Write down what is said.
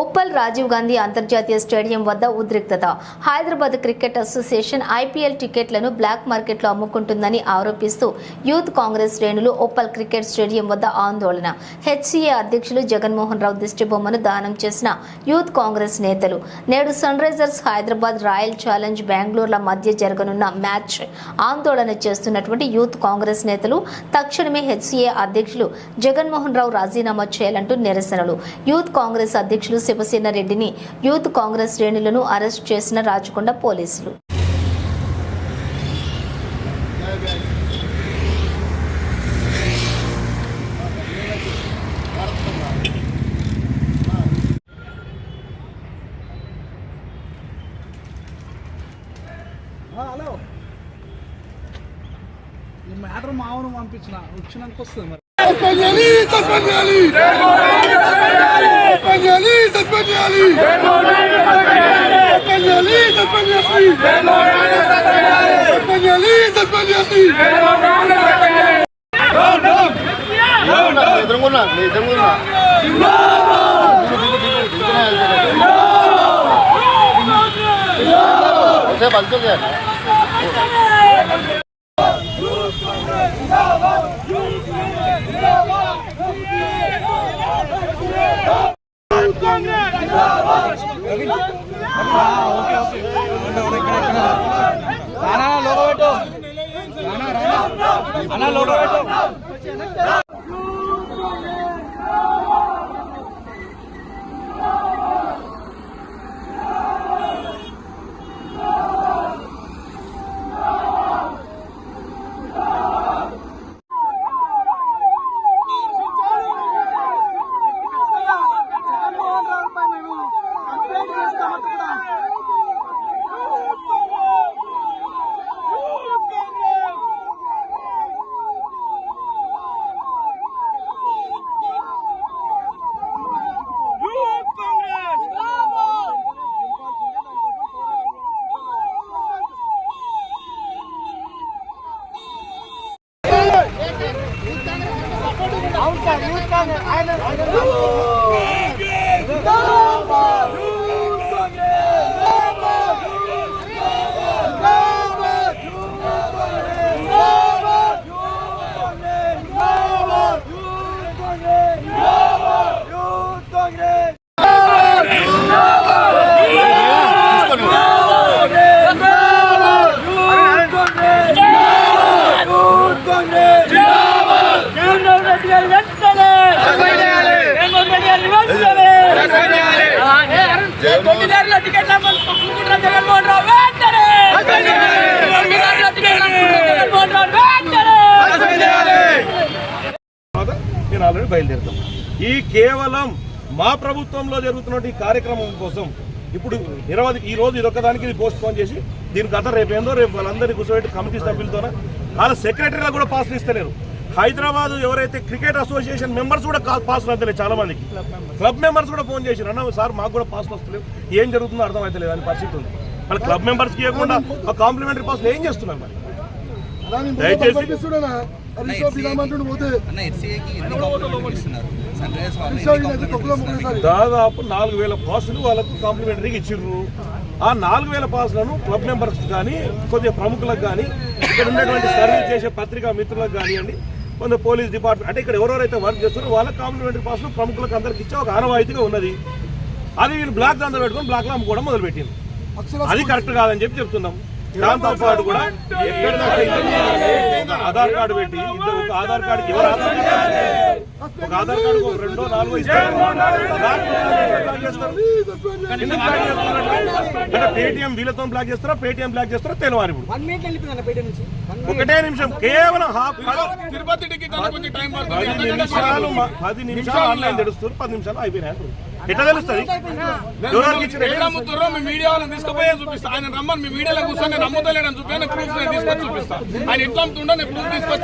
ఉప్పల్ రాజీవ్ గాంధీ అంతర్జాతీయ స్టేడియం వద్ద ఉద్రిక్తత. హైదరాబాద్ క్రికెట్ అసోసియేషన్ ఐపీఎల్ టికెట్లను బ్లాక్ మార్కెట్లో అమ్ముకుంటుందని ఆరోపిస్తూ యూత్ కాంగ్రెస్ శ్రేణులు ఉప్పల్ క్రికెట్ స్టేడియం వద్ద ఆందోళన. హెచ్సీఏ అధ్యక్షులు జగన్మోహన్ రావు దిష్టిబొమ్మను దానం చేసిన యూత్ కాంగ్రెస్ నేతలు. నేడు Sunrisers Hyderabad royal challenge బెంగళూరుల మధ్య జరగనున్న మ్యాచ్ ఆందోళన చేస్తున్నటువంటి యూత్ కాంగ్రెస్ నేతలు తక్షణమే హెచ్సీఏ అధ్యక్షులు జగన్మోహన్ రావు రాజీనామా చేయాలంటూ నిరసనలు. యూత్ కాంగ్రెస్ అధ్యక్షులు శివసేన రెడ్డిని యూత్ కాంగ్రెస్ శ్రేణులను అరెస్ట్ చేసిన రాచకొండ పోలీసులు. హలో. ఈ మ్యాటర్ మామూలు పంపించిన వచ్చినాక వస్తుంది మరి. చేయాలి సస్పెండ్ చేయాలి సస్పెండ్ చేసి సస్పెండ్ చేయాలి సస్పెండ్ చేసి ఎదురుకున్నా ఎదురుకున్నా బల్తో Congress! అంతే చేయాలి అన్నా లోగో పెట్టు I out, out, out, out, out, out, out, out, Jaganmohan Rao. వెంటనే! జగన్మోహన్ రావు. వెంటనే! తర్వాత నేను ఆల్రెడీ బయలుదేరుతాం. ఈ కేవలం మా ప్రభుత్వంలో జరుగుతున్న ఈ కార్యక్రమం కోసం ఇప్పుడు ఇరవై ఈ రోజు ఇదొక్కదానికి ఇది పోస్ట్ పోన్ చేసి దీని కథ రేపు ఏందో రేపు వాళ్ళందరినీ కూర్చోబెట్టి కమిటీ సభ్యులతోన వాళ్ళ సెక్రటరీలకు కూడా పాసులు ఇస్తలేరు. హైదరాబాద్ ఎవరైతే క్రికెట్ అసోసియేషన్ మెంబర్స్ కూడా కా- పాసులు అంతలేదు చాలా మందికి. క్లబ్ మెంబర్స్ కూడా ఫోన్ చేసి అన్న సార్ మాకు కూడా పాసులు వస్తలేవు ఏం జరుగుతుందో అర్థం అవుతలేదు అని పరిస్థితి ఉంది. వాళ్ళ క్లబ్ మెంబర్స్కి ఇవ్వకుండా ఆ కాంప్లిమెంటరీ పాసులు ఏం చేస్తున్నారు మరి? దయచేసి-? దాదాపు నాలుగు వేల పాసులు వాళ్ళకు కాంప్లిమెంటరీగా ఇచ్చిర్రు. ఆ నాలుగు వేల పాసులను క్లబ్ మెంబర్స్ కానీ కొద్దిగా ప్రముఖులకు కానీ ఇక్కడ ఉన్నటువంటి సర్వీస్ చేసే పత్రికా మిత్రులకు కానివ్వండి కొంత పోలీస్ డిపార్ట్మెంట్ అంటే ఇక్కడ ఎవరెవరైతే వర్క్ చేస్తున్నారో వాళ్ళ కాంప్లిమెంటరీ పాసులు ప్రముఖులకు అందరికి ఇచ్చే ఒక ఆనవాయితీగా ఉన్నది. అది వీళ్ళు బ్లాక్ దందా పెట్టుకొని బ్లాక్లో అమ్ముకోవడం మొదలుపెట్టింది. అది కరెక్ట్ కాదని చెప్పి చెప్తున్నాం. దాంతో పాటు కూడా ఆధార్ కార్డు పెట్టి ఇద్దరు ఆధార్ కార్డు ఎవరు ఆధార్ ఒక ఆధార్ కార్డు ఒక రెండో నాలుగో ఇస్తారు? అంటే పేటిఎం వీళ్ళతో బ్లాక్ చేస్తారా? పేటిఎం బ్లాక్ చేస్తారా? తెలియాలి ఇప్పుడు. ఒకటే నిమిషం. కేవలం హాఫ్ తిరుపతి టికెట్ కొంచెం టైం పది నిమిషాలు పది నిమిషాలు ఆన్లైన్ తెలుస్తారు పది నిమిషాలు అయిపోయినాయి. ఎట్లా తెలుస్తుంది? మీడియా వాళ్ళని తీసుకుపోయే చూపిస్తా. ఆయన రమ్మని మీ మీడియాలో కూర్చొని నమ్ముతలేడని చూపి ప్రూఫ్ నేను తీసుకొచ్చి చూపిస్తా. ఆయన ఎట్లా నేను ప్రూఫ్ తీసుకొచ్చి